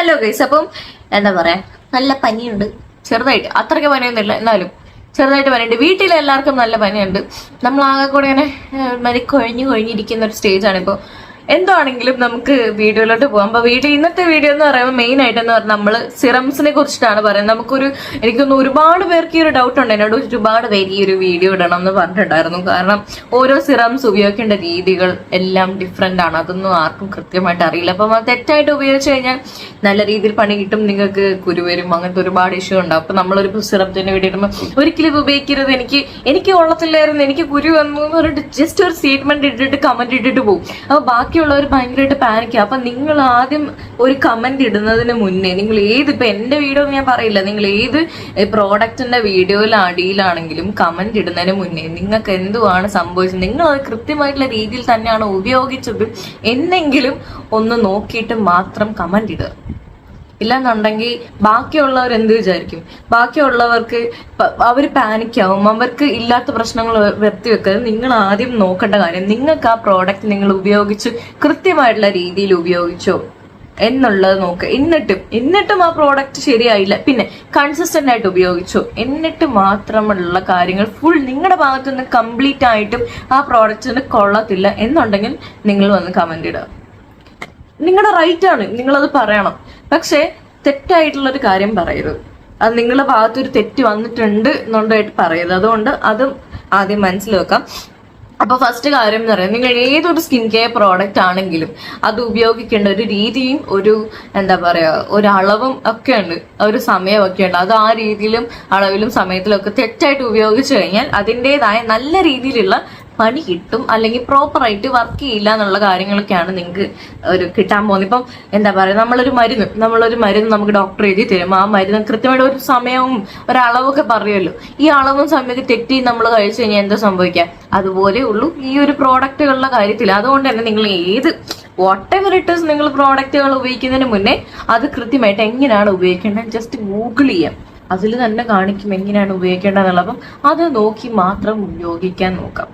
Hello guys അപ്പം എന്താ പറയാ നല്ല പനിയുണ്ട്. ചെറുതായിട്ട്. അത്രയ്ക്ക് പനിയൊന്നുമില്ല. എന്നാലും ചെറുതായിട്ട് പനിയുണ്ട്. വീട്ടിൽ എല്ലാവർക്കും നല്ല പനിയുണ്ട്. നമ്മൾ ആകെ കൂടെ ഇങ്ങനെ മരി കൊഴിഞ്ഞു കൊഴിഞ്ഞിരിക്കുന്ന ഒരു സ്റ്റേജാണ് ഇപ്പോൾ എന്താണെങ്കിലും നമുക്ക് വീഡിയോയിലോട്ട് പോകാം അപ്പൊ വീഡിയോ ഇന്നത്തെ വീഡിയോ എന്ന് പറയുമ്പോൾ മെയിൻ ആയിട്ട് എന്ന് പറഞ്ഞാൽ നമ്മൾ സിറംസിനെ കുറിച്ചിട്ടാണ് പറയുന്നത്. നമുക്കൊരു എനിക്കൊന്ന് ഒരുപാട് പേർക്ക് ഈ ഒരു ഡൗട്ട് ഉണ്ട്. എന്നോട് ഒരുപാട് പേര് ഈ ഒരു വീഡിയോ ഇടണം എന്ന് പറഞ്ഞിട്ടുണ്ടായിരുന്നു. കാരണം ഓരോ സിറംസ് ഉപയോഗിക്കേണ്ട രീതികൾ എല്ലാം ഡിഫറെന്റ് ആണ്. അതൊന്നും ആർക്കും കൃത്യമായിട്ട് അറിയില്ല. അപ്പം അത് തെറ്റായിട്ട് ഉപയോഗിച്ച് കഴിഞ്ഞാൽ നല്ല രീതിയിൽ പണി കിട്ടും നിങ്ങൾക്ക് കുരുവരും അങ്ങനത്തെ ഒരുപാട് ഇഷ്യൂ ഉണ്ടാവും അപ്പൊ നമ്മളൊരു സിറത്തിന്റെ വീഡിയോ ഇടുമ്പോൾ ഒരിക്കലും ഇത് ഉപയോഗിക്കരുത്. എനിക്ക് എനിക്ക് കൊള്ളത്തില്ലായിരുന്നു. എനിക്ക് കുരു വന്നു എന്ന് പറഞ്ഞിട്ട് ജസ്റ്റ് ഒരു സ്റ്റേറ്റ്മെന്റ് ഇട്ടിട്ട് കമന്റ് ഇട്ടിട്ട് പോകും അപ്പൊ ബാക്കിയുള്ളവർ ഭയങ്കരമായിട്ട് പാനിക്കുക അപ്പൊ നിങ്ങൾ ആദ്യം ഒരു കമന്റ് ഇടുന്നതിന് മുന്നേ നിങ്ങൾ ഏത് ഇപ്പൊ എന്റെ വീഡിയോ ഞാൻ പറയില്ല നിങ്ങൾ ഏത് പ്രോഡക്റ്റിന്റെ വീഡിയോയിൽ അടിയിലാണെങ്കിലും കമന്റ് ഇടുന്നതിന് മുന്നേ നിങ്ങൾക്ക് എന്തുവാണ് സംഭവിച്ചത്? നിങ്ങൾ അത് കൃത്യമായിട്ടുള്ള രീതിയിൽ തന്നെയാണ് ഉപയോഗിച്ചത് എന്നെങ്കിലും ഒന്ന് നോക്കിയിട്ട് മാത്രം കമന്റ് ഇടുക. ഇല്ലെന്നുണ്ടെങ്കിൽ ബാക്കിയുള്ളവർ എന്ത് വിചാരിക്കും? ബാക്കിയുള്ളവർക്ക് അവർ പാനിക്കാവും. അവർക്ക് ഇല്ലാത്ത പ്രശ്നങ്ങൾ വരുത്തി വെക്കുന്നത് നിങ്ങൾ ആദ്യം നോക്കേണ്ട കാര്യം നിങ്ങൾക്ക് ആ പ്രോഡക്റ്റ് നിങ്ങൾ ഉപയോഗിച്ച് കൃത്യമായിട്ടുള്ള രീതിയിൽ ഉപയോഗിച്ചോ എന്നുള്ളത് നോക്ക്. എന്നിട്ടും എന്നിട്ടും ആ പ്രോഡക്റ്റ് ശരിയായില്ല. പിന്നെ കൺസിസ്റ്റന്റ് ആയിട്ട് ഉപയോഗിച്ചു. എന്നിട്ട് മാത്രമുള്ള കാര്യങ്ങൾ ഫുൾ നിങ്ങളുടെ ഭാഗത്തു നിന്ന് കംപ്ലീറ്റ് ആയിട്ടും ആ പ്രോഡക്റ്റിന് കൊള്ളത്തില്ല എന്നുണ്ടെങ്കിൽ നിങ്ങൾ വന്ന് കമന്റ് ഇടുക. നിങ്ങളുടെ റൈറ്റ് ആണ്. നിങ്ങളത് പറയണം. പക്ഷേ തെറ്റായിട്ടുള്ളൊരു കാര്യം പറയരുത്. അത് നിങ്ങളുടെ ഭാഗത്തൊരു തെറ്റ് വന്നിട്ടുണ്ട് എന്നുണ്ടായിട്ട് പറയരുത്. അതുകൊണ്ട് അതും ആദ്യം മനസ്സിൽ വെക്കാം. അപ്പൊ ഫസ്റ്റ് കാര്യം എന്ന് പറയുന്നത് നിങ്ങൾ ഏതൊരു സ്കിൻ കെയർ പ്രോഡക്റ്റ് ആണെങ്കിലും അത് ഉപയോഗിക്കേണ്ട ഒരു രീതിയും ഒരു എന്താ പറയാ ഒരു അളവും ഒക്കെ ഉണ്ട്. ഒരു സമയമൊക്കെ ഉണ്ട്. അത് ആ രീതിയിലും അളവിലും സമയത്തിലും ഒക്കെ തെറ്റായിട്ട് ഉപയോഗിച്ചു കഴിഞ്ഞാൽ അതിന്റെതായ നല്ല രീതിയിലുള്ള പണി കിട്ടും അല്ലെങ്കിൽ പ്രോപ്പറായിട്ട് വർക്ക് ചെയ്യില്ല എന്നുള്ള കാര്യങ്ങളൊക്കെയാണ് നിങ്ങൾക്ക് ഒരു കിട്ടാൻ പോകുന്നത്. ഇപ്പം എന്താ പറയുക നമ്മളൊരു മരുന്ന് നമ്മളൊരു മരുന്ന് നമുക്ക് ഡോക്ടർ എഴുതി തരും. ആ മരുന്ന് കൃത്യമായിട്ട് ഒരു സമയവും ഒരളവൊക്കെ പറയുമല്ലോ. ഈ അളവും സമയത്ത് തെറ്റി നമ്മൾ കഴിച്ചു കഴിഞ്ഞാൽ എന്താ സംഭവിക്കുക? അതുപോലെ ഉള്ളൂ ഈ ഒരു പ്രോഡക്റ്റുകളുടെ കാര്യത്തിൽ. അതുകൊണ്ട് തന്നെ നിങ്ങൾ ഏത് വാട്ട് എവർ ഇറ്റ് ഇസ് നിങ്ങൾ പ്രോഡക്റ്റുകൾ ഉപയോഗിക്കുന്നതിന് മുന്നേ അത് കൃത്യമായിട്ട് എങ്ങനെയാണ് ഉപയോഗിക്കേണ്ടത്? ജസ്റ്റ് ഗൂഗിൾ ചെയ്യാം. അതിൽ തന്നെ കാണിക്കും എങ്ങനെയാണ് ഉപയോഗിക്കേണ്ടതെന്നുള്ളത്. അപ്പം അത് നോക്കി മാത്രം ഉപയോഗിക്കാൻ നോക്കാം.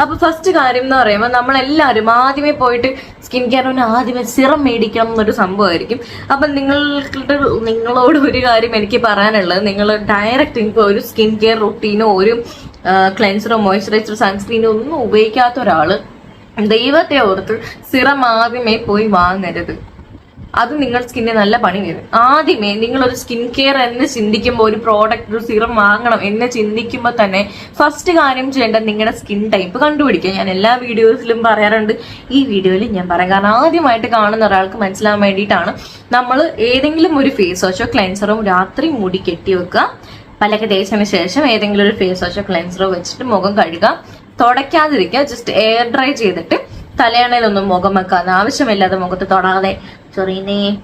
അപ്പൊ ഫസ്റ്റ് കാര്യം എന്ന് പറയുമ്പോൾ നമ്മളെല്ലാവരും ആദ്യമേ പോയിട്ട് സ്കിൻ കെയറിന് ആദ്യമേ സിറം മേടിക്കണം എന്നൊരു സംഭവമായിരിക്കും. അപ്പം നിങ്ങളുടെ നിങ്ങളോട് ഒരു കാര്യം എനിക്ക് പറയാനുള്ളത്. നിങ്ങൾ ഡയറക്റ്റ് ഇപ്പോൾ ഒരു സ്കിൻ കെയർ റുട്ടീനോ ഒരു ക്ലെൻസറോ മോയ്സ്ചറൈസറോ സൺസ്ക്രീനോ ഒന്നും ഉപയോഗിക്കാത്ത ഒരാൾ ദൈവത്തെ ഓർത്ത് സിറം ആദ്യമേ പോയി വാങ്ങരുത്. അത് നിങ്ങൾ സ്കിന്നിന് നല്ല പണി വരും ആദ്യമേ നിങ്ങൾ ഒരു സ്കിൻ കെയർ എന്ന് ചിന്തിക്കുമ്പോൾ ഒരു പ്രോഡക്റ്റ് ഒരു സിറം വാങ്ങണം എന്ന് ചിന്തിക്കുമ്പോൾ തന്നെ ഫസ്റ്റ് കാര്യം ചെയ്യേണ്ടത് നിങ്ങളുടെ സ്കിൻ ടൈപ്പ് കണ്ടുപിടിക്കുക. ഞാൻ എല്ലാ വീഡിയോസിലും പറയാറുണ്ട്. ഈ വീഡിയോയിൽ ഞാൻ പറയാം. കാരണം ആദ്യമായിട്ട് കാണുന്ന ഒരാൾക്ക് മനസ്സിലാൻ വേണ്ടിയിട്ടാണ് നമ്മൾ ഏതെങ്കിലും ഒരു ഫേസ് വാഷോ ക്ലെൻസറും രാത്രി മുടി കെട്ടി വെക്കുക. പലക തേച്ചതിന് ശേഷം ഏതെങ്കിലും ഒരു ഫേസ് വാഷോ ക്ലെൻസറോ വെച്ചിട്ട് മുഖം കഴുകുക. തുടയ്ക്കാതിരിക്കുക. ജസ്റ്റ് എയർ ഡ്രൈ ചെയ്തിട്ട് തലയണയിലൊന്നും മുഖം വെക്കാതെ ആവശ്യമില്ലാതെ മുഖത്ത് തൊടാതെ sore ini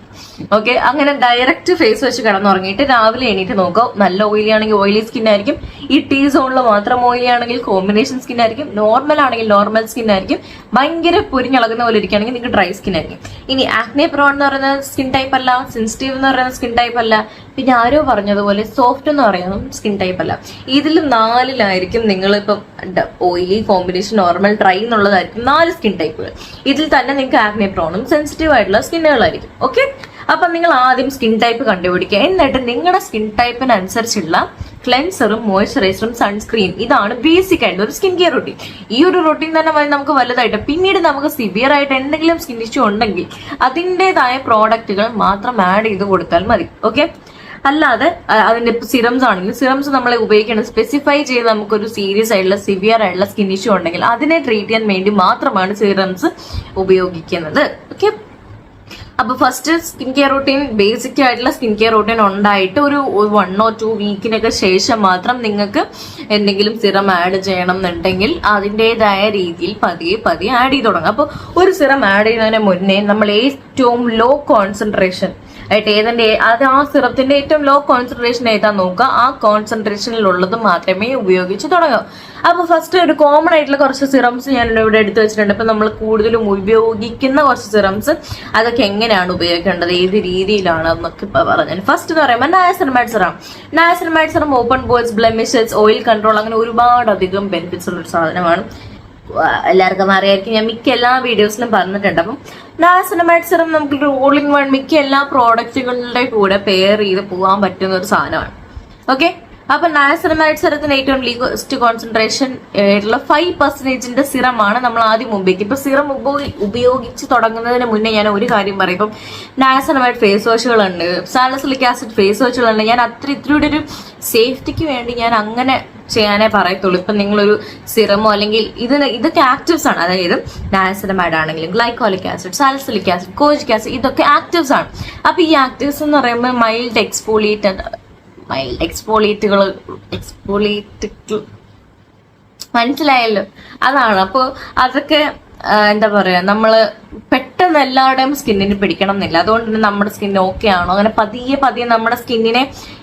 ഓക്കെ അങ്ങനെ ഡയറക്റ്റ് ഫേസ് വെച്ച് കിടന്നുറങ്ങിയിട്ട് രാവിലെ എണീറ്റ് നോക്കുക. നല്ല ഓയിലി ആണെങ്കിൽ ഓയിലി സ്കിൻ ആയിരിക്കും. ഈ ടീ സോണിൽ മാത്രം ഓയിലി ആണെങ്കിൽ കോമ്പിനേഷൻ സ്കിൻ ആയിരിക്കും. നോർമൽ ആണെങ്കിൽ നോർമൽ സ്കിൻ ആയിരിക്കും. ഭയങ്കര പൊരിഞ്ഞളകുന്ന പോലെ ഇരിക്കുകയാണെങ്കിൽ നിങ്ങൾക്ക് ഡ്രൈ സ്കിൻ ആയിരിക്കും. ഇനി ആക്നെ പ്രോൺ എന്ന് പറയുന്ന സ്കിൻ ടൈപ്പ് അല്ല സെൻസിറ്റീവ് എന്ന് പറയുന്ന സ്കിൻ ടൈപ്പ് അല്ല. പിന്നെ ആരോ പറഞ്ഞതുപോലെ സോഫ്റ്റ് എന്ന് പറയുന്ന സ്കിൻ ടൈപ്പ് അല്ല. ഇതിൽ നാലിലായിരിക്കും നിങ്ങൾ ഇപ്പം ഓയിലി കോമ്പിനേഷൻ നോർമൽ ഡ്രൈ എന്നുള്ളതായിരിക്കും നാല് സ്കിൻ ടൈപ്പുകൾ ഇതിൽ തന്നെ നിങ്ങൾക്ക് ആക്നെ പ്രോണും സെൻസിറ്റീവ് ആയിട്ടുള്ള സ്കിന്നുകളായിരിക്കും ഓക്കെ അപ്പൊ നിങ്ങൾ ആദ്യം സ്കിൻ ടൈപ്പ് കണ്ടുപിടിക്കുക. എന്നിട്ട് നിങ്ങളുടെ സ്കിൻ ടൈപ്പിനനുസരിച്ചുള്ള ക്ലെൻസറും മോയ്സ്ചറൈസറും സൺസ്ക്രീൻ ഇതാണ് ബേസിക് ആയിട്ടുള്ള ഒരു സ്കിൻ കെയർ റൊട്ടീൻ ഈ ഒരു റൊട്ടീൻ തന്നെ മതി നമുക്ക് വലുതായിട്ട് പിന്നീട് നമുക്ക് സിവിയർ ആയിട്ട് എന്തെങ്കിലും സ്കിൻ ഇഷ്യൂ ഉണ്ടെങ്കിൽ അതിന്റെതായ പ്രോഡക്റ്റുകൾ മാത്രം ആഡ് ചെയ്ത് കൊടുത്താൽ മതി. ഓക്കെ അല്ലാതെ അതിന്റെ സിറംസ് ആണെങ്കിൽ സിറംസ് നമ്മൾ ഉപയോഗിക്കണം സ്പെസിഫൈ ചെയ്ത് നമുക്കൊരു സീരിയസ് ആയിട്ടുള്ള സിവിയർ ആയിട്ടുള്ള സ്കിൻ ഇഷ്യൂ ഉണ്ടെങ്കിൽ അതിനെ ട്രീറ്റ് ചെയ്യാൻ വേണ്ടി മാത്രമാണ് സിറംസ് ഉപയോഗിക്കുന്നത്. ഓക്കെ അപ്പൊ first skin care routine basic ആയിട്ടുള്ള സ്കിൻ കെയർ റൂട്ടീൻ ഉണ്ടായിട്ട് ഒരു വൺ ഓർ ടു വീക്കിനൊക്കെ ശേഷം മാത്രം നിങ്ങൾക്ക് എന്തെങ്കിലും സിറം ആഡ് ചെയ്യണം എന്നുണ്ടെങ്കിൽ അതിന്റെതായ രീതിയിൽ പതിയെ പതിയെ ആഡ് ചെയ്ത് തുടങ്ങും. അപ്പോൾ ഒരു സിറം ആഡ് ചെയ്യുന്നതിന് മുന്നേ നമ്മൾ ഏറ്റവും ലോ കോൺസെൻട്രേഷൻ ആയിട്ട് ഏതിന്റെ അത് ആ സിറപ്പിന്റെ ഏറ്റവും ലോ കോൺസെൻട്രേഷൻ ഏതാ നോക്കുക ആ കോൺസെൻട്രേഷനിലുള്ളത് മാത്രമേ ഉപയോഗിച്ച് തുടങ്ങാം. അപ്പോൾ ഫസ്റ്റ് ഒരു കോമൺ ആയിട്ടുള്ള കുറച്ച് സിറംസ് ഞാൻ ഇവിടെ എടുത്തു വെച്ചിട്ടുണ്ട്. ഇപ്പൊ നമ്മൾ കൂടുതലും ഉപയോഗിക്കുന്ന കുറച്ച് സിറംസ് അതൊക്കെ എങ്ങനെയാണ് ഉപയോഗിക്കേണ്ടത്? ഏത് രീതിയിലാണ് എന്നൊക്കെ ഇപ്പൊ പറഞ്ഞത്. ഫസ്റ്റ് എന്ന് പറയുമ്പോൾ niacinamide serum niacinamide serum open pores blemishes oil control അങ്ങനെ ഒരുപാട് അധികം ബെനിഫിറ്റ്സ് ഉള്ള ഒരു സാധനമാണ്. എല്ലാവർക്കും അറിയായിരിക്കും. ഞാൻ മിക്ക എല്ലാ വീഡിയോസിലും പറഞ്ഞിട്ടുണ്ട്. അപ്പം നാസനമൈഡ് സിറം നമുക്ക് ഇൻ വൺ മിക്ക എല്ലാ പ്രോഡക്റ്റുകളുടെ കൂടെ പെയർ ചെയ്ത് പോകാൻ പറ്റുന്ന ഒരു സാധനമാണ്. ഓക്കെ അപ്പൊ നാസനമൈഡ് സിറത്തിന് ഏറ്റവും ലീസ്റ്റ് കോൺസെൻട്രേഷൻ ആയിട്ടുള്ള ഫൈവ് പെർസെന്റേജിന്റെ സിറമാണ് നമ്മൾ ആദ്യം ഉപയോഗിക്കുക. ഇപ്പൊ സിറം ഉപയോഗിച്ച് തുടങ്ങുന്നതിന് മുന്നേ ഞാൻ ഒരു കാര്യം പറയും. ഇപ്പം നാസനമായിട്ട് ഫേസ് വാഷുകളുണ്ട് സാലസിലിക് ആസിഡ് ഫേസ് വാഷുകളുണ്ട് ഞാൻ അത്ര ഇത്രയുടെ ഒരു സേഫ്റ്റിക്ക് വേണ്ടി ഞാൻ അങ്ങനെ ചെയ്യാനേ പറയത്തുള്ളൂ. ഇപ്പം നിങ്ങളൊരു സിറമോ അല്ലെങ്കിൽ ഇതിന് ഇതൊക്കെ ആക്റ്റീവ്സ് ആണ്. അതായത് നാസനമൈഡ് ആണെങ്കിലും glycolic acid salicylic acid kojic acid ഇതൊക്കെ ആക്റ്റീവ്സ് ആണ്. അപ്പം ഈ ആക്റ്റീവ്സ് എന്ന് പറയുമ്പോൾ മൈൽഡ് എക്സ്പോളിയേറ്റ് മൈൽഡ് എക്സ്പോളിയേറ്റുകൾ എക്സ്പോളിയേറ്റ് മനസ്സിലായല്ലോ? അതാണ്. അപ്പോൾ അതൊക്കെ എന്താ പറയുക നമ്മൾ പെട്ടെന്ന് എല്ലാവരുടെയും സ്കിന്നിന് പിടിക്കണം എന്നില്ല അതുകൊണ്ട് തന്നെ നമ്മുടെ സ്കിൻ ഓക്കെ ആണോ? അങ്ങനെ പതിയെ പതിയെ നമ്മുടെ സ്കിന്നിനെ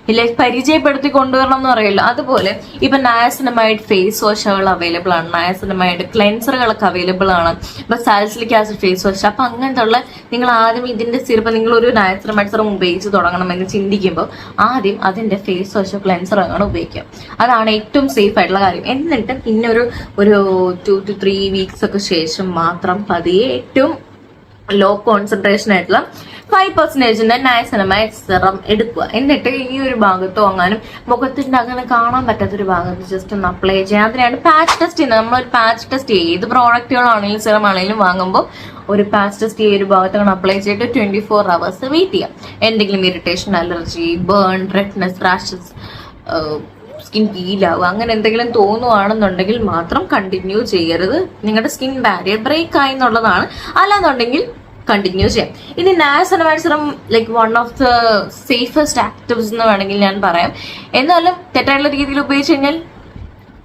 ഇല്ല പരിചയപ്പെടുത്തി കൊണ്ടുവരണം എന്ന് പറയല്ലോ അതുപോലെ ഇപ്പൊ നയാസിനമൈഡ് ഫേസ് വാഷുകൾ അവൈലബിൾ ആണ്. നയാസിനമൈഡ് ക്ലെൻസറുകളൊക്കെ അവൈലബിൾ ആണ്. ഇപ്പൊ സാൽസിലിക് ആസിഡ് ഫേസ് വാഷ് അപ്പൊ അങ്ങനത്തെ ഉള്ള നിങ്ങൾ ആദ്യം ഇതിന്റെ സിറപ്പ് നിങ്ങൾ ഒരു നയാസിനമൈഡ് സിറം ഉപയോഗിച്ച് തുടങ്ങണമെന്ന് ചിന്തിക്കുമ്പോൾ ആദ്യം അതിന്റെ ഫേസ് വാഷോ ക്ലെൻസറോ ആണ് ഉപയോഗിക്കുക. അതാണ് ഏറ്റവും സേഫ് ആയിട്ടുള്ള കാര്യം. എന്നിട്ട് പിന്നെ ഒരു ഒരു ടു ത്രീ വീക്സ് ഒക്കെ ശേഷം മാത്രം പതിയെ ഏറ്റവും ലോ കോൺസെൻട്രേഷൻ ആയിട്ടുള്ള ഫൈവ് പെർസെന്റേജിന്റെ നയസനമായ സിറം എടുക്കുക. എന്നിട്ട് ഈ ഒരു ഭാഗത്തോ അങ്ങാനും മുഖത്തിന്റെ അങ്ങനെ കാണാൻ പറ്റാത്തൊരു ഭാഗത്ത് ജസ്റ്റ് ഒന്ന് അപ്ലൈ ചെയ്യാം അതിനാണ് പാച്ച് ടെസ്റ്റ് ചെയ്യുന്നത് നമ്മളൊരു പാച്ച് ടെസ്റ്റ് ഏത് പ്രോഡക്റ്റുകളാണെങ്കിലും സിറം ആണെങ്കിലും വാങ്ങുമ്പോൾ ഒരു പാച്ച് ടെസ്റ്റ് ഈ ഒരു ഭാഗത്ത് അങ്ങനെ അപ്ലൈ ചെയ്തിട്ട് ട്വന്റി ഫോർ അവേഴ്സ് വെയിറ്റ് ചെയ്യാം. എന്തെങ്കിലും irritation allergy burn redness rashes skin ഹീലാവുക അങ്ങനെ എന്തെങ്കിലും തോന്നുവാണെന്നുണ്ടെങ്കിൽ മാത്രം കണ്ടിന്യൂ ചെയ്യരുത്. നിങ്ങളുടെ സ്കിൻ ബാരിയർ ബ്രേക്ക് ആയി എന്നുള്ളതാണ്. അല്ലാന്നുണ്ടെങ്കിൽ കണ്ടിന്യൂ ചെയ്യാം. ഇനി നാസനമൈസറും like one of the safest actives എന്ന് വേണമെങ്കിൽ ഞാൻ പറയാം. എന്നാലും തെറ്റായിട്ടുള്ള രീതിയിൽ ഉപയോഗിച്ച് കഴിഞ്ഞാൽ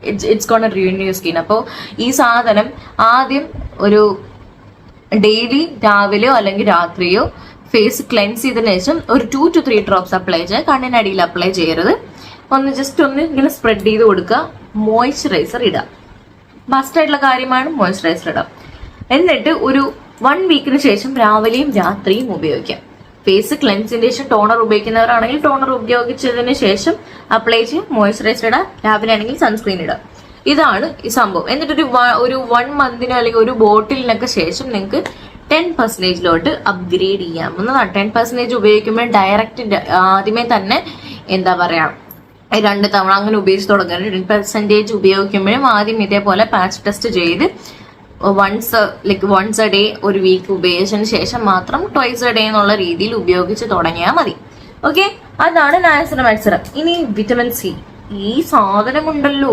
it's it's can ruin skin അപ്പോൾ ഈ സാധനം ആദ്യം ഒരു ഡെയിലി രാവിലെയോ അല്ലെങ്കിൽ രാത്രിയോ ഫേസ് ക്ലെൻസ് ചെയ്തതിനു ശേഷം ഒരു two two three drops apply ചെയ്യുക. കണ്ണിനടിയിൽ അപ്ലൈ ചെയ്യരുത്. ഒന്ന് ജസ്റ്റ് ഒന്ന് ഇങ്ങനെ സ്പ്രെഡ് ചെയ്ത് കൊടുക്കുക. മോയ്സ്ചറൈസർ ഇടുക. മസ്റ്റായിട്ടുള്ള കാര്യമാണ് മോയ്സ്ചറൈസർ ഇടാം എന്നിട്ട് ഒരു വൺ വീക്കിന് ശേഷം രാവിലെയും രാത്രിയും ഉപയോഗിക്കാം ഫേസ് ക്ലെൻസിന്റെ ശേഷം ടോണർ ഉപയോഗിക്കുന്നവരാണെങ്കിൽ ടോണർ ഉപയോഗിച്ചതിന് ശേഷം അപ്ലൈ ചെയ്യും. മോയ്സ്ചറൈസർ ഇടാം രാവിലെ ആണെങ്കിൽ സൺസ്ക്രീൻ ഇടാം ഇതാണ് ഈ സംഭവം. എന്നിട്ടൊരു ഒരു വൺ മന്തിനോ അല്ലെങ്കിൽ ഒരു ബോട്ടിലിനൊക്കെ ശേഷം നിങ്ങൾക്ക് ടെൻ പെർസെന്റേജിലോട്ട് അപ്ഗ്രേഡ് ചെയ്യാം ചെയ്യാവുന്നതാണ്. ടെൻ പെർസെന്റേജ് ഉപയോഗിക്കുമ്പോൾ ഡയറക്റ്റ് ആദ്യമേ തന്നെ എന്താ പറയാ രണ്ട് തവണ അങ്ങനെ ഉപയോഗിച്ച് തുടങ്ങുന്നത് ടെൻ പെർസെന്റേജ് ഉപയോഗിക്കുമ്പോഴും ആദ്യം ഇതേപോലെ പാച്ച് ടെസ്റ്റ് ചെയ്ത് once like once a day ഒരു വീക്ക് ഉപയോഗിച്ചതിന് ശേഷം മാത്രം ട്വൈസ് എ ഡേ എന്നുള്ള രീതിയിൽ ഉപയോഗിച്ച് തുടങ്ങിയാൽ മതി. ഓക്കെ അതാണ് മത്സരം ഇനി വിറ്റമിൻ സി ഈ സാധനം ഉണ്ടല്ലോ.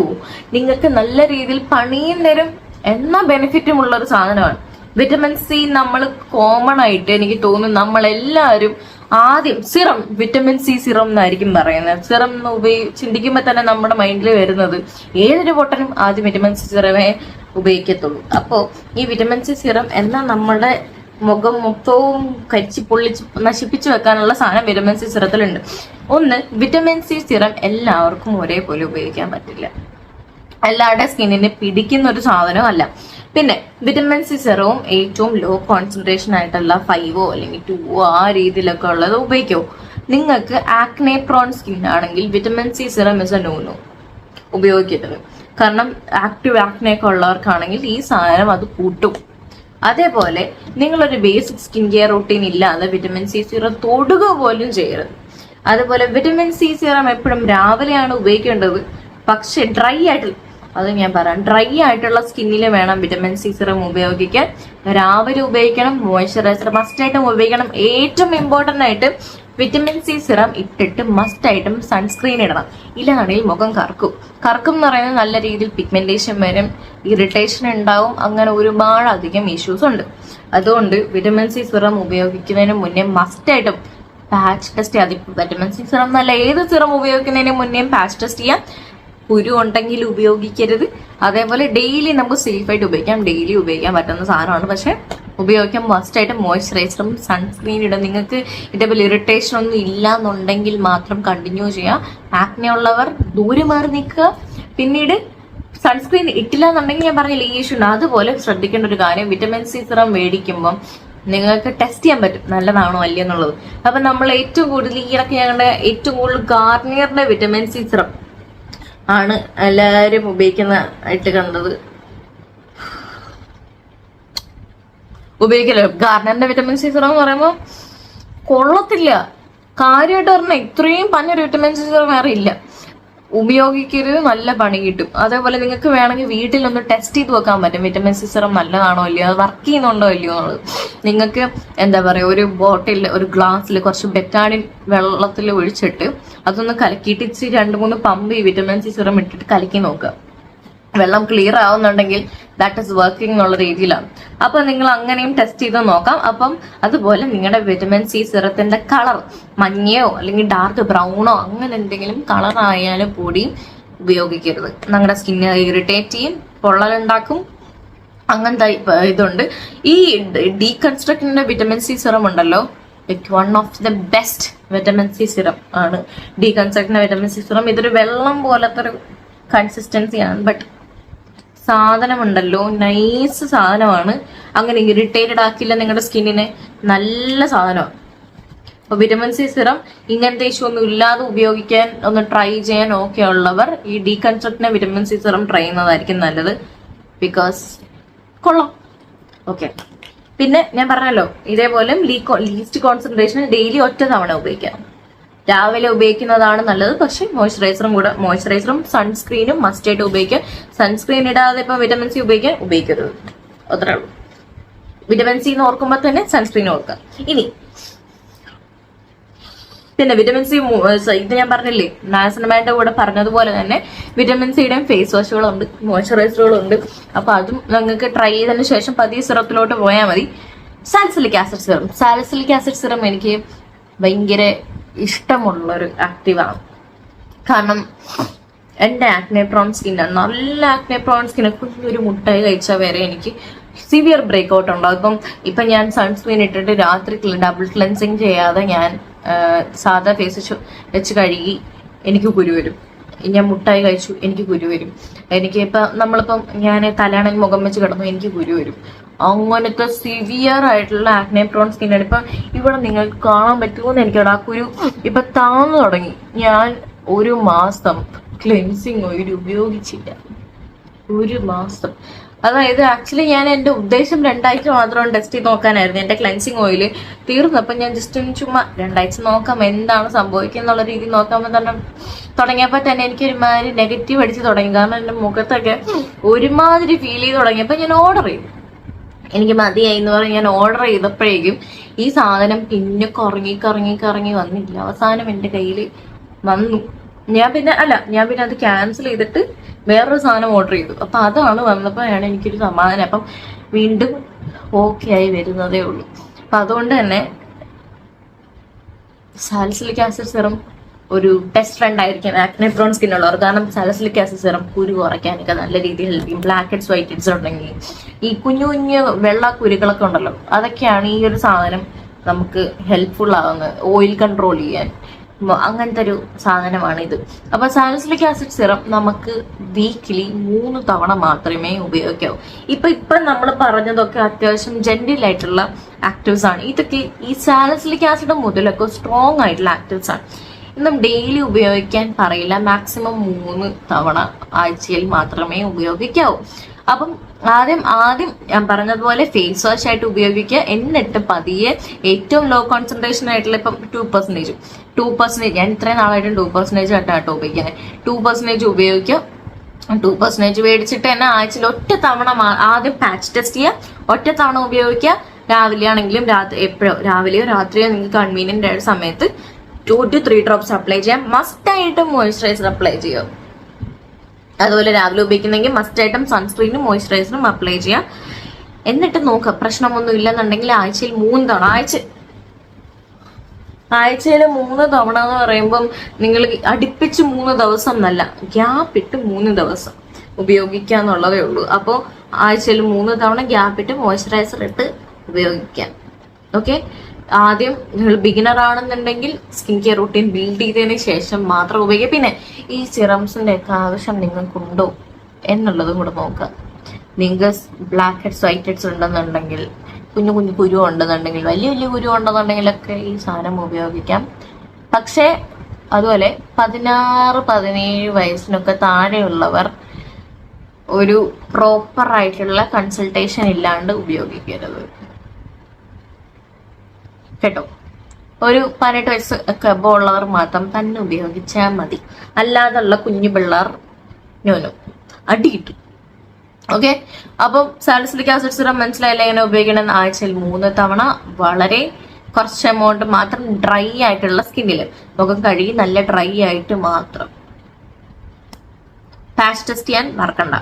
നിങ്ങൾക്ക് നല്ല രീതിയിൽ പണിയും തരും. എന്ന ബെനിഫിറ്റും ഉള്ള ഒരു സാധനമാണ്. വിറ്റമിൻ സി നമ്മൾ കോമൺ ആയിട്ട് എനിക്ക് തോന്നുന്നു നമ്മൾ എല്ലാവരും ആദ്യം സിറം വിറ്റമിൻ സി സിറം എന്നായിരിക്കും പറയുന്നത്. സിറം എന്ന് ഉപയോഗി ചിന്തിക്കുമ്പോൾ തന്നെ നമ്മുടെ മൈൻഡിൽ വരുന്നത് ഏതൊരു പൊട്ടനും ആദ്യം വിറ്റമിൻ സി സിറമേ ഉപയോഗിക്കത്തുള്ളൂ. അപ്പോൾ ഈ വിറ്റമിൻ സി സിറം എന്ന നമ്മുടെ മുഖം മൊത്തവും കരിച്ച് പൊള്ളിച്ച് നശിപ്പിച്ചു വെക്കാനുള്ള സാധനം വിറ്റമിൻ സി സിറത്തിലുണ്ട്. ഒന്ന് വിറ്റമിൻ സി സിറം എല്ലാവർക്കും ഒരേപോലെ ഉപയോഗിക്കാൻ പറ്റില്ല. എല്ലാവരുടെ സ്കിന്നിനെ പിടിക്കുന്ന ഒരു സാധനവും അല്ല. പിന്നെ വിറ്റമിൻ സി സെറവും ഏറ്റവും ലോ കോൺസെൻട്രേഷൻ ആയിട്ടുള്ള ഫൈവോ അല്ലെങ്കിൽ ടൂവോ ആ രീതിയിലൊക്കെ ഉള്ളത് ഉപയോഗിക്കോ. നിങ്ങൾക്ക് ആക്നെ പ്രോൺ സ്കിൻ ആണെങ്കിൽ vitamin C serum is a no no ഉപയോഗിക്കരുത്. കാരണം ആക്റ്റീവ് ആക്നെ ഒക്കെ ഉള്ളവർക്കാണെങ്കിൽ ഈ സാധനം അത് കൂട്ടും. അതേപോലെ നിങ്ങളൊരു ബേസിക് സ്കിൻ കെയർ റൂട്ടീൻ ഇല്ലാതെ വിറ്റമിൻ സി സീറം തൊടുക പോലും ചെയ്യരുത്. അതുപോലെ വിറ്റമിൻ സി സീറം എപ്പോഴും രാവിലെയാണ് ഉപയോഗിക്കേണ്ടത്. പക്ഷെ ഡ്രൈ ആയിട്ട് അത് ഞാൻ പറയാം. ഡ്രൈ ആയിട്ടുള്ള സ്കിന്നിൽ വേണം വിറ്റമിൻ സി സിറം ഉപയോഗിക്കാൻ. രാവിലെ ഉപയോഗിക്കണം മോയ്സ്ചറൈസർ മസ്റ്റ് ആയിട്ടും ഉപയോഗിക്കണം. ഏറ്റവും ഇമ്പോർട്ടന്റ് ആയിട്ട് വിറ്റമിൻ സി സിറം ഇട്ടിട്ട് മസ്റ്റ് ആയിട്ടും സൺസ്ക്രീൻ ഇടണം. ഇല്ലാണെങ്കിൽ മുഖം കറക്കും. കറക്കും എന്ന് പറയുന്നത് നല്ല രീതിയിൽ പിഗ്മെന്റേഷൻ വരും ഇറിറ്റേഷൻ ഉണ്ടാവും അങ്ങനെ ഒരുപാട് അധികം ഇഷ്യൂസ് ഉണ്ട്. അതുകൊണ്ട് വിറ്റമിൻ സി സിറം ഉപയോഗിക്കുന്നതിന് മുന്നേ മസ്റ്റ് ആയിട്ടും പാച്ച് ടെസ്റ്റ് ചെയ്യാം. വിറ്റമിൻ സി സിറം എന്നല്ല ഏത് സിറം ഉപയോഗിക്കുന്നതിന് മുന്നേ പാച്ച് ടെസ്റ്റ് ചെയ്യാം. കുരു ഉണ്ടെങ്കിൽ ഉപയോഗിക്കരുത്. അതേപോലെ ഡെയിലി നമുക്ക് സേഫായിട്ട് ഉപയോഗിക്കാം. ഡെയിലി ഉപയോഗിക്കാൻ പറ്റുന്ന സാധനമാണ്. പക്ഷെ ഉപയോഗിക്കാൻ മസ്റ്റായിട്ട് മോയ്സ്ചറൈസറും സൺസ്ക്രീൻ ഇടും. നിങ്ങൾക്ക് ഇതേപോലെ ഇറിറ്റേഷൻ ഒന്നും ഇല്ല എന്നുണ്ടെങ്കിൽ മാത്രം കണ്ടിന്യൂ ചെയ്യാം ആക്നെ ഉള്ളവർ ദൂരെ മാറി നിൽക്കുക. പിന്നീട് സൺസ്ക്രീൻ ഇട്ടില്ല എന്നുണ്ടെങ്കിൽ ഞാൻ പറഞ്ഞില്ല ഈ ഇഷ്യൂ ഉണ്ട്. അതുപോലെ ശ്രദ്ധിക്കേണ്ട ഒരു കാര്യം വിറ്റമിൻ സി സിറം മേടിക്കുമ്പം നിങ്ങൾക്ക് ടെസ്റ്റ് ചെയ്യാൻ പറ്റും. നല്ലതാണോ അല്ലേ എന്നുള്ളത്. അപ്പൊ നമ്മൾ ഏറ്റവും കൂടുതൽ ഈ ഇടയ്ക്ക് ഞങ്ങളുടെ ഏറ്റവും കൂടുതൽ ഗാർണിയറിന്റെ വിറ്റമിൻ സി സിറം ആണ് എല്ലാവരും ഉപയോഗിക്കുന്ന ആയിട്ട് കണ്ടത്. ഉപയോഗിക്കല്ലോ? ഗാർഡനറിന്റെ വിറ്റമിൻ സി സിറം എന്ന് പറയുമ്പോൾ കൊള്ളത്തില്ല. കാര്യമായിട്ട് പറഞ്ഞാൽ ഇത്രയും പഞ്ഞൊരു വിറ്റമിൻ സി സിറം വേറെ ഇല്ല. ഉപയോഗിക്കരുത് നല്ല പണി കിട്ടും. അതേപോലെ നിങ്ങൾക്ക് വേണമെങ്കിൽ വീട്ടിൽ ഒന്ന് ടെസ്റ്റ് ചെയ്ത് വെക്കാൻ പറ്റും. വിറ്റമിൻ സി സിറം നല്ലതാണോ ഇല്ലയോ? അത് വർക്ക് ചെയ്യുന്നുണ്ടോ ഇല്ലയോ എന്നുള്ളത് നിങ്ങൾക്ക് എന്താ പറയുക ഒരു ബോട്ടിൽ ഒരു ഗ്ലാസ്സിൽ കുറച്ച് ബെറ്റാഡിൻ വെള്ളത്തിൽ ഒഴിച്ചിട്ട് അതൊന്ന് കലക്കിയിട്ട് ഇച്ചിരി രണ്ട് മൂന്ന് പമ്പ് ഈ വിറ്റമിൻ സി സിറം ഇട്ടിട്ട് കലക്കി നോക്കുക. വെള്ളം ക്ലിയർ ആവുന്നുണ്ടെങ്കിൽ ദാറ്റ് ഇസ് വർക്കിംഗ് എന്നുള്ള രീതിയിലാണ്. അപ്പൊ നിങ്ങൾ അങ്ങനെയും ടെസ്റ്റ് ചെയ്ത് നോക്കാം. അപ്പം അതുപോലെ നിങ്ങളുടെ വിറ്റമിൻ സി സിറത്തിന്റെ കളർ മഞ്ഞയോ അല്ലെങ്കിൽ ഡാർക്ക് ബ്രൗണോ അങ്ങനെ എന്തെങ്കിലും കളർ ആയാലും കൂടി ഉപയോഗിക്കരുത്. നമ്മുടെ സ്കിന്നെ ഇറിറ്റേറ്റ് ചെയ്യും പൊള്ളലുണ്ടാക്കും. അങ്ങനത്തെ ഇതുണ്ട്. ഈ ഡീകൺസ്ട്രക്റ്റിന്റെ വിറ്റമിൻ സി സിറം ഉണ്ടല്ലോ it one of the best vitamin C serum ആണ്. ഡീകൺസ്ട്രക്റ്റിന്റെ വിറ്റമിൻ സി സിറം ഇതൊരു വെള്ളം പോലത്തെ ഒരു കൺസിസ്റ്റൻസിയാണ് ബട്ട് സാധനമുണ്ടല്ലോ. നൈസ് സാധനമാണ്. അങ്ങനെ ഇറിറ്റേറ്റഡ് ആക്കില്ല നിങ്ങളുടെ സ്കിന്നിനെ. നല്ല സാധനമാണ്. അപ്പൊ വിറ്റമിൻ സി സിറം ഇങ്ങനത്തെ ഇഷ്യൂ ഒന്നും ഇല്ലാതെ ഉപയോഗിക്കാൻ ഒന്ന് ട്രൈ ചെയ്യാൻ ഓക്കെ ഉള്ളവർ ഈ ഡീകൺസ്ട്രക്റ്റിനെ വിറ്റമിൻ സി സിറം ട്രൈ ചെയ്യുന്നതായിരിക്കും നല്ലത്. ബിക്കോസ് കൊള്ളാം. ഓക്കെ പിന്നെ ഞാൻ പറഞ്ഞല്ലോ ഇതേപോലെ ലീസ്റ്റ് കോൺസെൻട്രേഷൻ ഡെയിലി ഒറ്റ തവണ ഉപയോഗിക്കാം. രാവിലെ ഉപയോഗിക്കുന്നതാണ് നല്ലത്. പക്ഷെ മോയ്സ്ചറൈസറും കൂടെ മോയ്സ്ചറൈസറും സൺസ്ക്രീനും മസ്റ്റ് ആയിട്ട് ഉപയോഗിക്കുക. സൺസ്ക്രീൻ ഇടാതെ ഇപ്പൊ വിറ്റമിൻ സി ഉപയോഗിക്കാൻ ഉപയോഗിക്കരുത്. അത്രേ ഉള്ളൂ. വിറ്റമിൻ സി എന്ന് ഓർക്കുമ്പോൾ തന്നെ സൺസ്ക്രീൻ ഓർക്കുക. ഇനി പിന്നെ വിറ്റമിൻ സി ഇത് ഞാൻ പറഞ്ഞില്ലേ നാസനമായിട്ട് കൂടെ പറഞ്ഞതുപോലെ തന്നെ വിറ്റമിൻ സിയുടെയും ഫേസ് വാഷുകളുണ്ട് മോയ്സ്ചറൈസറുകളുണ്ട് അപ്പൊ അതും നിങ്ങൾക്ക് ട്രൈ ചെയ്തതിന് ശേഷം പതിയെ സിറത്തിലോട്ട് പോയാൽ മതി. Salicylic acid serum salicylic acid serum എനിക്ക് ഭയങ്കര ഇഷ്ടമുള്ള ഒരു ആക്റ്റീവാണ് കാരണം എന്റെ ആക്നെ പ്രോൺ സ്കിന്നാണ് നല്ല ആക്നെ പ്രോൺ സ്കിന്നെ കുഞ്ഞൊരു മുട്ടായി കഴിച്ചാൽ വരെ എനിക്ക് സിവിയർ ബ്രേക്ക് ഔട്ട് ഉണ്ടാവും ഇപ്പം ഇപ്പം ഞാൻ സൺസ്ക്രീൻ ഇട്ടിട്ട് രാത്രി ഡബിൾ ക്ലെൻസിങ് ചെയ്യാതെ ഞാൻ സാധാ ഫേസ് വെച്ച് കഴുകി എനിക്ക് കുരു വരും. ഞാൻ മുട്ടായി കഴിച്ചു എനിക്ക് കുരു വരും. എനിക്ക് ഇപ്പം നമ്മളിപ്പം ഞാൻ തലയാണെങ്കിൽ മുഖം വെച്ച് കിടന്നു എനിക്ക് കുരു വരും. അങ്ങനത്തെ സിവിയർ ആയിട്ടുള്ള ആക്നെ പ്രോൺ സ്കിന്നാണ് ഇപ്പം ഇവിടെ നിങ്ങൾക്ക് കാണാൻ പറ്റുമെന്ന് എനിക്കവിടെ ആ കുരു ഇപ്പൊ താന്നു തുടങ്ങി. ഞാൻ ഒരു മാസം ക്ലെൻസിങ് ഓയിൽ ഉപയോഗിച്ചില്ല. ഒരു മാസം. അതായത് ആക്ച്വലി ഞാൻ എന്റെ ഉദ്ദേശം രണ്ടാഴ്ച മാത്രം ടെസ്റ്റ് ചെയ്ത് നോക്കാനായിരുന്നു. എന്റെ ക്ലെൻസിങ് ഓയിൽ തീർന്നപ്പോൾ ഞാൻ ജസ്റ്റ് ഒന്ന് ചുമ്മാ രണ്ടാഴ്ച നോക്കാം എന്താണ് സംഭവിക്കുക എന്നുള്ള രീതി നോക്കാമ്പോൾ തന്നെ തുടങ്ങിയപ്പോൾ തന്നെ എനിക്ക് ഒരുമാതിരി നെഗറ്റീവ് അടിച്ച് തുടങ്ങി. കാരണം എന്റെ മുഖത്തൊക്കെ ഒരുമാതിരി ഫീൽ ചെയ്ത് തുടങ്ങിയപ്പോൾ ഞാൻ ഓർഡർ ചെയ്തു. എനിക്ക് മതിയായി എന്ന് പറഞ്ഞ് ഞാൻ ഓർഡർ ചെയ്തപ്പോഴേക്കും ഈ സാധനം പിന്നെ കുറങ്ങി കറങ്ങി കറങ്ങി വന്നില്ല. അവസാനം എന്റെ കയ്യിൽ വന്നു. ഞാൻ പിന്നെ അല്ല ഞാൻ പിന്നെ അത് ക്യാൻസൽ ചെയ്തിട്ട് വേറൊരു സാധനം ഓർഡർ ചെയ്തു. അപ്പം അതാണ് വന്നപ്പോഴാണ് എനിക്കൊരു സമാധാനം. അപ്പം വീണ്ടും ഓക്കെ ആയി വരുന്നതേ ഉള്ളൂ. അപ്പം അതുകൊണ്ട് തന്നെ സാൽസിലിക് ആസിഡ് സിറം ഒരു ബെസ്റ്റ് ഫ്രണ്ട് ആയിരിക്കും. ആക്നെ പ്രോൺ സ്കിൻ ഉള്ളവർ. കാരണം സാലിസിലിക് ആസിഡ് സിറം കുരു കുറയ്ക്കാനൊക്കെ നല്ല രീതിയിൽ ഹെൽപ്പ് ചെയ്യും ബ്ലാക്ക് ഹെഡ്സ് വൈറ്റ് ഹെഡ്സ് ഉണ്ടെങ്കിൽ. ഈ കുഞ്ഞു കുഞ്ഞു വെള്ള കുരുകളൊക്കെ ഉണ്ടല്ലോ. അതൊക്കെയാണ് ഈ ഒരു സാധനം നമുക്ക് ഹെൽപ്ഫുൾ ആവുന്നത്. ഓയിൽ കൺട്രോൾ ചെയ്യാൻ. അങ്ങനത്തെ ഒരു സാധനമാണ് ഇത്. അപ്പൊ സാലസിലിക് ആസിഡ് സിറം നമുക്ക് വീക്കിലി മൂന്ന് തവണ മാത്രമേ ഉപയോഗിക്കാവൂ. ഇപ്പൊ ഇപ്പൊ നമ്മൾ പറഞ്ഞതൊക്കെ അത്യാവശ്യം ജെന്റിൽ ആയിട്ടുള്ള ആക്റ്റീവ്സ് ആണ്. ഇതൊക്കെ ഈ സാലസിലിക് ആസിഡ് മുതലൊക്കെ സ്ട്രോങ് ആയിട്ടുള്ള ആക്റ്റീവ്സ് ആണ്. ഇന്നും ഡെയിലി ഉപയോഗിക്കാൻ പറയില്ല. മാക്സിമം മൂന്ന് തവണ ആഴ്ചയിൽ മാത്രമേ ഉപയോഗിക്കാവൂ. അപ്പം ആദ്യം ആദ്യം ഞാൻ പറഞ്ഞതുപോലെ ഫേസ് വാഷ് ആയിട്ട് ഉപയോഗിക്കുക. എന്നിട്ട് പതിയെ ഏറ്റവും ലോ കോൺസെൻട്രേഷൻ ആയിട്ടുള്ള ഇപ്പം ടു പെർസെന്റേജ് ടു പെർസെന്റേജ് ഞാൻ ഇത്രയും നാളായിട്ടും ടു പെർസെന്റേജ് ആയിട്ടാണ് കേട്ടോ ഉപയോഗിക്കുന്നത്. ടു പെർസെന്റേജ് ഉപയോഗിക്കുക. ടു പെർസെന്റേജ് മേടിച്ചിട്ട് തന്നെ ആഴ്ചയിൽ ഒറ്റ തവണ ആദ്യം പാച്ച് ടെസ്റ്റ് ചെയ്യുക. ഒറ്റ തവണ ഉപയോഗിക്കുക. രാവിലെ ആണെങ്കിലും രാത്രി എപ്പോഴോ രാവിലെയോ രാത്രിയോ നിങ്ങൾക്ക് കൺവീനിയന്റ് ആയ സമയത്ത് two two three drops apply ചെയ്യാം. മസ്റ്റ് ആയിട്ടും മോയ്സ്ചറൈസർ അപ്ലൈ ചെയ്യുക അതുപോലെ രാവിലെ ഉപയോഗിക്കുന്നെങ്കിൽ മസ്റ്റ് ആയിട്ടും സൺസ്ക്രീനും മോയ്സ്ചറൈസറും അപ്ലൈ ചെയ്യാം. എന്നിട്ട് നോക്കുക പ്രശ്നമൊന്നും ഇല്ലെന്നുണ്ടെങ്കിൽ ആഴ്ചയിൽ മൂന്ന് തവണ ആഴ്ച ആഴ്ചയിൽ മൂന്ന് തവണ എന്ന് പറയുമ്പം നിങ്ങൾ അടുപ്പിച്ച് മൂന്ന് ദിവസം എന്നല്ല ഗ്യാപ്പ് ഇട്ട് മൂന്ന് ദിവസം ഉപയോഗിക്കുക എന്നുള്ളതേ ഉള്ളൂ. അപ്പോൾ ആഴ്ചയിൽ മൂന്ന് തവണ ഗ്യാപ്പ് ഇട്ട് മോയ്സ്ചറൈസർ ഇട്ട് ഉപയോഗിക്കാം. ഓക്കെ ആദ്യം നിങ്ങൾ ബിഗിനർ ആണെന്നുണ്ടെങ്കിൽ സ്കിൻ കെയർ റൂട്ടീൻ ബിൽഡ് ചെയ്തതിന് ശേഷം മാത്രം ഉപയോഗിക്കുക. പിന്നെ ഈ സിറംസിന്റെ ഒക്കെ ആവശ്യം നിങ്ങൾക്കുണ്ടോ എന്നുള്ളതും കൂടെ നോക്കുക. നിങ്ങൾക്ക് ബ്ലാക്ക് ഹെഡ്സ് വൈറ്റ് ഹെഡ്സ് ഉണ്ടെന്നുണ്ടെങ്കിൽ കുഞ്ഞു കുഞ്ഞു കുരു ഉണ്ടെന്നുണ്ടെങ്കിൽ വലിയ വലിയ കുരു ഉണ്ടെന്നുണ്ടെങ്കിലൊക്കെ ഈ സാധനം ഉപയോഗിക്കാം. പക്ഷേ അതുപോലെ പതിനാറ് പതിനേഴ് വയസ്സിനൊക്കെ താഴെയുള്ളവർ ഒരു പ്രോപ്പർ ആയിട്ടുള്ള കൺസൾട്ടേഷൻ ഇല്ലാണ്ട് ഉപയോഗിക്കരുത്. കേട്ടോ. ഒരു പതിനെട്ട് വയസ്സ് ഒക്കെ ഉള്ളവർ മാത്രം തന്നെ ഉപയോഗിച്ചാൽ മതി. അല്ലാതുള്ള കുഞ്ഞു പിള്ളേർ നോനോ അടി കിട്ടും. ഓക്കെ? അപ്പം സാലിസിലിക് ആസിഡ് സിറം മനസ്സിലായില്ല എങ്ങനെ ഉപയോഗിക്കണം ആഴ്ചയിൽ മൂന്ന് തവണ വളരെ കുറച്ച് എമൗണ്ട് മാത്രം ഡ്രൈ ആയിട്ടുള്ള സ്കിന്നിൽ മുഖം കഴുകി നല്ല ഡ്രൈ ആയിട്ട് മാത്രം. പാച്ച് ടെസ്റ്റ് ചെയ്യാൻ മറക്കണ്ട.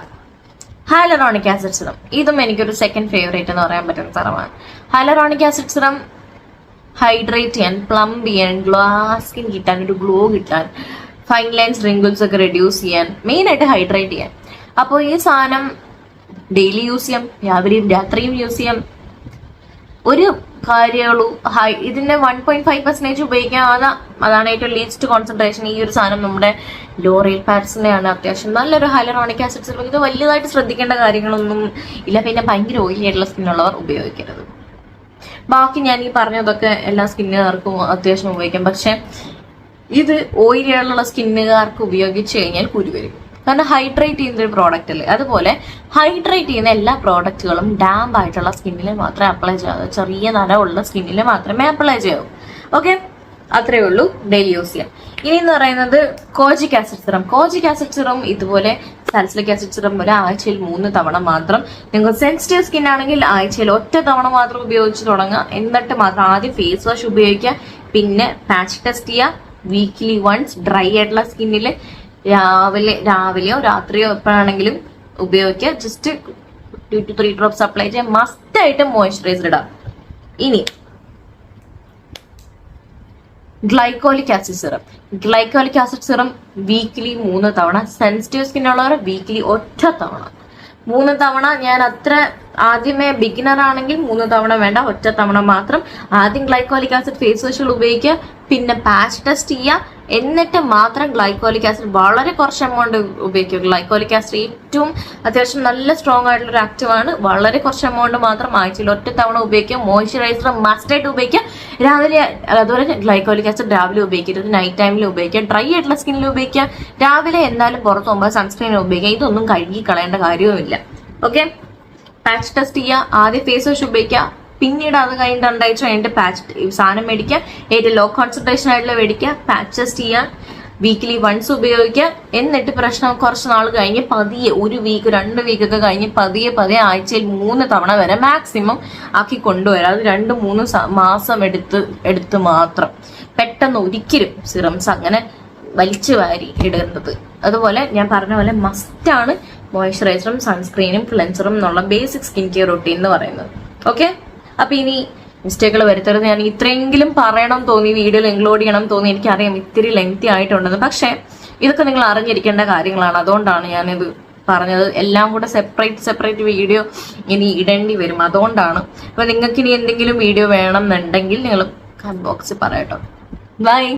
Hyaluronic acid serum. ഇതും എനിക്കൊരു സെക്കൻഡ് ഫേവറേറ്റ് എന്ന് പറയാൻ പറ്റുന്ന സിറമാണ്. ഹാലറോണിക് ആസിഡ് സിറം ഹൈഡ്രേറ്റ് ചെയ്യാൻ പ്ലംബ് ചെയ്യാൻ ഗ്ലോ സ്കിൻ കിട്ടാൻ ഒരു ഗ്ലോ കിട്ടാൻ ഫൈൻ ലൈൻസ് റിങ്കിൾസ് ഒക്കെ റെഡ്യൂസ് ചെയ്യാൻ മെയിൻ ആയിട്ട് ഹൈഡ്രേറ്റ് ചെയ്യാൻ. അപ്പോൾ ഈ സാധനം ഡെയിലി യൂസ് ചെയ്യാം രാവിലെയും രാത്രിയും യൂസ് ചെയ്യാം. ഒരു കാര്യമുള്ളൂ ഹൈ ഇതിന്റെ വൺ പോയിന്റ് ഫൈവ് പെർസെന്റേജ് ഉപയോഗിക്കാതെ അതാണ് ഏറ്റവും ലീസ്റ്റ് കോൺസെൻട്രേഷൻ ഈ ഒരു സാധനം നമ്മുടെ ലോറിയൽ പാറ്റ്സിന്റെ ആണ് അത്യാവശ്യം നല്ലൊരു ഹൈലറോണിക് ആസിഡ്സ് ഇത് വലിയതായിട്ട് ശ്രദ്ധിക്കേണ്ട കാര്യങ്ങളൊന്നും ഇല്ല. പിന്നെ ഭയങ്കര ഓയിലി ആയിട്ടുള്ള സ്കിന്നുള്ളവർ ഉപയോഗിക്കരുത്. ബാക്കി ഞാൻ ഈ പറഞ്ഞതൊക്കെ എല്ലാ സ്കിന്നുകാർക്കും അത്യാവശ്യം ഉപയോഗിക്കാം. പക്ഷെ ഇത് ഓയിലുള്ള സ്കിന്നുകാർക്ക് ഉപയോഗിച്ച് കഴിഞ്ഞാൽ കുരു വരും. കാരണം ഹൈഡ്രേറ്റ് ചെയ്യുന്ന ഒരു പ്രോഡക്റ്റ് അല്ലേ? അതുപോലെ ഹൈഡ്രേറ്റ് ചെയ്യുന്ന എല്ലാ പ്രോഡക്റ്റുകളും ഡാമ്പ് ആയിട്ടുള്ള സ്കിന്നിൽ മാത്രമേ അപ്ലൈ ചെയ്യാവൂ ചെറിയ നനവുള്ള സ്കിന്നിൽ മാത്രമേ അപ്ലൈ ചെയ്യാവൂ. ഓക്കെ അത്രേ ഉള്ളൂ. ഡെയിലി യൂസ് ചെയ്യാം. ഇനി എന്ന് പറയുന്നത് kojic acid serum. Kojic acid serum ഇതുപോലെ സാൽസിലിക് ആസിഡ് സിറം ഒരു ആഴ്ചയിൽ മൂന്ന് തവണ മാത്രം. നിങ്ങൾ സെൻസിറ്റീവ് സ്കിൻ ആണെങ്കിൽ ആഴ്ചയിൽ ഒറ്റ തവണ മാത്രം ഉപയോഗിച്ച് തുടങ്ങുക. എന്നിട്ട് മാത്രം ആദ്യം ഫേസ് വാഷ് ഉപയോഗിക്കുക. പിന്നെ പാച്ച് ടെസ്റ്റ് ചെയ്യുക. വീക്ക്ലി വൺസ് ഡ്രൈ ആയിട്ടുള്ള സ്കിന്നിൽ രാവിലെ രാവിലെയോ രാത്രിയോ എപ്പോഴാണെങ്കിലും ഉപയോഗിക്കുക. Just two three drops apply ചെയ്യാൻ മസ്റ്റ് ആയിട്ട് മോയ്സ്ചറൈസർ ഇടാം ഇനി glycolic acid serum. Glycolic acid serum weekly മൂന്ന് തവണ സെൻസിറ്റീവ് സ്കിൻ ഉള്ളവർ വീക്ക്ലി ഒറ്റ തവണ. മൂന്ന് തവണ ഞാൻ അത്ര ആദ്യമേ ബിഗിനർ ആണെങ്കിൽ മൂന്ന് തവണ വേണ്ട ഒറ്റ തവണ മാത്രം. ആദ്യം ഗ്ലൈക്കോലിക് ആസിഡ് ഫേസ് വാഷുകൾ ഉപയോഗിക്കുക പിന്നെ പാച്ച് ടെസ്റ്റ് ചെയ്യുക എന്നിട്ട് മാത്രം ഗ്ലൈക്കോലിക് ആസിഡ് വളരെ കുറച്ച് എമൗണ്ട് ഉപയോഗിക്കുക. ഗ്ലൈക്കോലിക് ആസിഡ് ഏറ്റവും അത്യാവശ്യം നല്ല സ്ട്രോങ് ആയിട്ടുള്ള ഒരു ആക്റ്റീവ് ആണ്. വളരെ കുറച്ച് എമൗണ്ട് മാത്രം ആഴ്ചയിൽ ഒറ്റ തവണ ഉപയോഗിക്കുക. മോയ്സ്ചറൈസർ മസ്റ്റായിട്ട് ഉപയോഗിക്കുക. രാവിലെ അതുപോലെ ഗ്ലൈക്കോലിക് ആസിഡ് രാവിലെ ഉപയോഗിക്കരുത് നൈറ്റ് ടൈമിൽ ഉപയോഗിക്കുക. ഡ്രൈ ആയിട്ടുള്ള സ്കിന്നിൽ ഉപയോഗിക്കുക. രാവിലെ എന്തായാലും പുറത്ത് പോകുമ്പോൾ സൺസ്ക്രീൻ ഉപയോഗിക്കുക. ഇതൊന്നും കഴുകി കളയേണ്ട കാര്യവുമില്ല. ഓക്കെ പാച്ച് ടെസ്റ്റ് ചെയ്യുക. ആദ്യം ഫേസ് വാഷ് ഉപയോഗിക്കുക. പിന്നീട് അത് കഴിഞ്ഞിട്ട് രണ്ടാഴ്ച കഴിഞ്ഞിട്ട് പാച്ച് സാധനം മേടിക്കുക. ഏറ്റവും ലോ കോൺസെൻട്രേഷൻ ആയിട്ടുള്ള മേടിക്കുക. പാച്ച് ടെസ്റ്റ് ചെയ്യുക. വീക്കിലി വൺസ് ഉപയോഗിക്കുക. എന്നിട്ട് പ്രശ്നം കുറച്ച് നാൾ കഴിഞ്ഞ് പതിയെ ഒരു വീക്ക് രണ്ട് വീക്കൊക്കെ കഴിഞ്ഞ് പതിയെ പതിയെ ആഴ്ചയിൽ മൂന്ന് തവണ വരെ മാക്സിമം ആക്കി കൊണ്ടുവരാം. അത് രണ്ട് മൂന്ന് മാസം എടുത്ത് എടുത്ത് മാത്രം. പെട്ടെന്ന് ഒരിക്കലും സിറംസ് അങ്ങനെ വലിച്ചു വാരി ഇടേണ്ടത് അതുപോലെ ഞാൻ പറഞ്ഞ പോലെ മസ്റ്റാണ് മോയ്സ്ചറൈസറും സൺസ്ക്രീനും ക്ലെൻസറും എന്നുള്ള ബേസിക് സ്കിൻ കെയർ റൊട്ടീൻ എന്ന് പറയുന്നത്. ഓക്കെ അപ്പൊ ഇനി മിസ്റ്റേക്കുകൾ വരുത്തരുത്. ഞാൻ ഇത്രയെങ്കിലും പറയണം തോന്നി വീഡിയോയിൽ ഇൻക്ലൂഡ് ചെയ്യണം തോന്നി എനിക്കറിയാം ഇത്തിരി ലെങ്തി ആയിട്ടുണ്ടെന്ന്. പക്ഷെ ഇതൊക്കെ നിങ്ങൾ അറിഞ്ഞിരിക്കേണ്ട കാര്യങ്ങളാണ്. അതുകൊണ്ടാണ് ഞാനിത് പറഞ്ഞത്. എല്ലാം കൂടെ സെപ്പറേറ്റ് സെപ്പറേറ്റ് വീഡിയോ ഇനി ഇടേണ്ടി വരും. അതുകൊണ്ടാണ്. അപ്പൊ നിങ്ങൾക്ക് ഇനി എന്തെങ്കിലും വീഡിയോ വേണം എന്നുണ്ടെങ്കിൽ നിങ്ങൾ കമന്റ് ബോക്സിൽ പറയട്ടോ. ബൈ